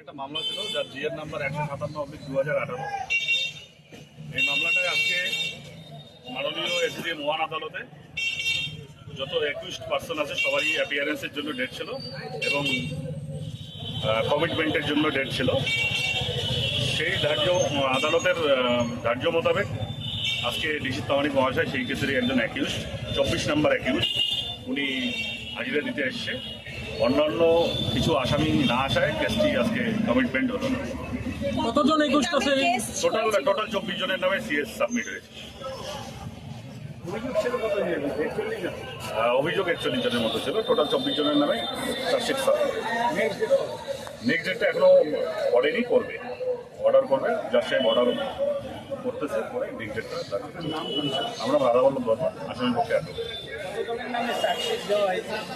একটা মামলা ছিল, যার নাম্বার সাতান্ন দু হাজার আঠারো। এই মামলাটায় আজকে আদালতে যত সবারই অ্যাপিয়ারেন্সের জন্য ডেট ছিল এবং কমিটমেন্টের জন্য ডেট ছিল। সেই ধার্য, আদালতের ধার্য মোতাবেক আজকে ডিসি তামানিক মহাশয় সেই কেসেরই একজন অ্যাকিউজ চব্বিশ নাম্বার অ্যাকিউজ উনি হাজিরা দিতে এসছে। অন্যান্য কিছু আসামি না আসায় কেসটি আজকে কমিটমেন্ট হলো না। কতজন একুশটা আছে টোটাল টোটাল চব্বিশ জনের নামে সিএস সাবমিট হয়েছে। অভিযোগ একচল্লিশ জনের মতো ছিল। টোটাল চব্বিশ জনের নামে চার্জশিট সাবমিট নেক্সট ডেটটা এখনও পড়েনি করবে। অর্ডার করবে যার সাহেব অর্ডার করতেছে পরে নেক্সট ডেটটা আমরা রাধা বল্লভ বর্মা আসামের পক্ষে আটক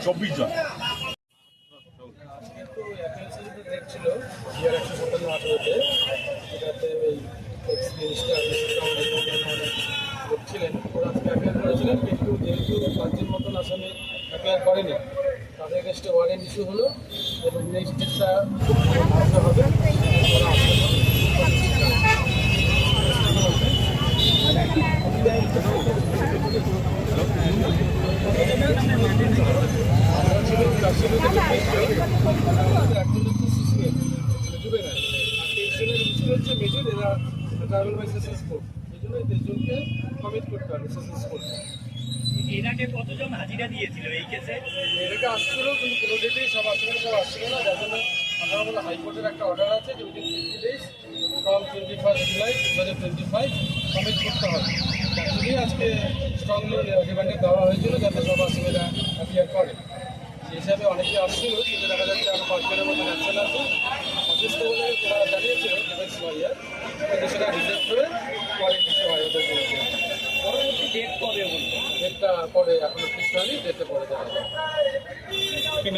চব্বিশ জন কিন্তু দেখছিল জিআর একশো সাতান্ন আঠারোতে যেটাতে ওই এক্স ওরা করেছিলেন, কিন্তু যেহেতু পাঁচজন মতন আসামি অ্যাপিয়ার করেনি, তাদের কাছে ওয়ারেন্ট ইস্যু হলো, এবং নেক্সট হবে। ওরা হচ্ছে মেজর এরা ট্রাভেল বাই সাকসেসফুল এই জন্য দেশজনকে কমিট করতে হবে সাকসেসফুল এর আগে কতজন হাজিরা দিয়েছিল এই কেসে এটাকে আসছিল কিন্তু কোনো ডেটেই সব আসছিল সব আসছিল না যার জন্য আমরা হাইকোর্টের একটা অর্ডার আছে যে within fifty days from twenty first July two thousand twenty five commit করতে হবে। জন্যই আজকে স্ট্রংলি রিমান্ডে দেওয়া হয়েছিল যাতে সব আসামিরা অ্যাপিয়ার করে। সেই হিসাবে অনেকে আসছিল কিন্তু দেখা যাচ্ছে আমার পাঁচজনের মতো অ্যাকশন আছে সেটা রিজার্ভ করে পরে দিতে হয় ওদের বিরুদ্ধে পরবর্তী ডেট কবে ডেটটা পরে এখনও ফিক্স হয়নি ডেটে পরে জানা যাবে। কি